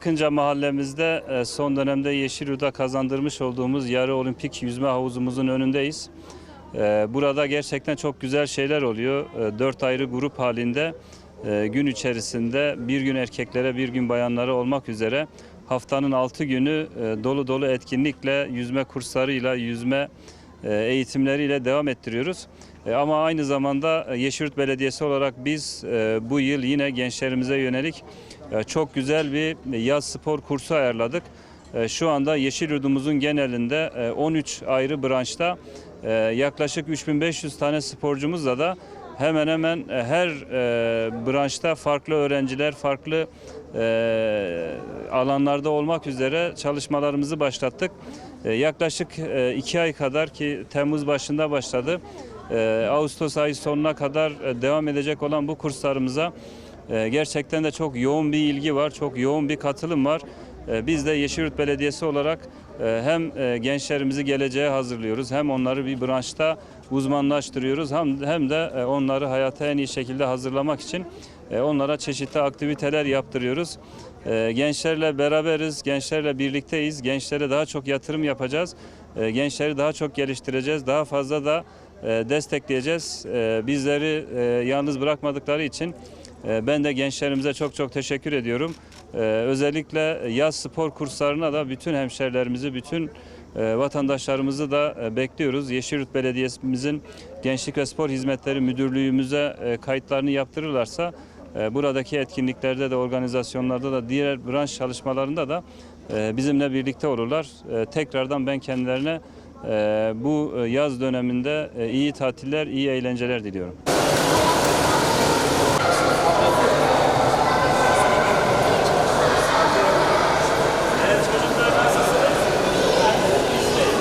Kınca mahallemizde e, son dönemde Yeşilyurt'a kazandırmış olduğumuz yarı olimpik yüzme havuzumuzun önündeyiz. E, Burada gerçekten çok güzel şeyler oluyor. E, Dört ayrı grup halinde gün içerisinde bir gün erkeklere bir gün bayanlara olmak üzere haftanın altı günü dolu dolu etkinlikle yüzme kurslarıyla yüzme eğitimleriyle devam ettiriyoruz. E, Ama aynı zamanda e, Yeşilyurt Belediyesi olarak biz e, bu yıl yine gençlerimize yönelik e, çok güzel bir yaz spor kursu ayarladık. E, Şu anda Yeşilyurt'umuzun genelinde e, 13 ayrı branşta e, yaklaşık 3500 tane sporcumuzla da hemen hemen e, her e, branşta farklı öğrenciler, farklı e, alanlarda olmak üzere çalışmalarımızı başlattık. E, Yaklaşık e, iki ay kadar ki Temmuz başında başladı. E, Ağustos ayı sonuna kadar e, devam edecek olan bu kurslarımıza e, gerçekten de çok yoğun bir ilgi var, çok yoğun bir katılım var. E, Biz de Yeşilyurt Belediyesi olarak e, hem e, gençlerimizi geleceğe hazırlıyoruz, hem onları bir branşta uzmanlaştırıyoruz, hem de e, onları hayata en iyi şekilde hazırlamak için onlara çeşitli aktiviteler yaptırıyoruz. Gençlerle beraberiz, gençlerle birlikteyiz, gençlere daha çok yatırım yapacağız, gençleri daha çok geliştireceğiz, daha fazla da destekleyeceğiz. Bizleri yalnız bırakmadıkları için ben de gençlerimize çok çok teşekkür ediyorum. E, Özellikle yaz spor kurslarına da bütün hemşerilerimizi, bütün e, vatandaşlarımızı da e, bekliyoruz. Yeşilyurt Belediyesimizin Gençlik ve Spor Hizmetleri Müdürlüğümüze e, kayıtlarını yaptırırlarsa buradaki etkinliklerde de organizasyonlarda da diğer branş çalışmalarında da bizimle birlikte olurlar. Tekrardan ben kendilerine bu yaz döneminde iyi tatiller, iyi eğlenceler diliyorum.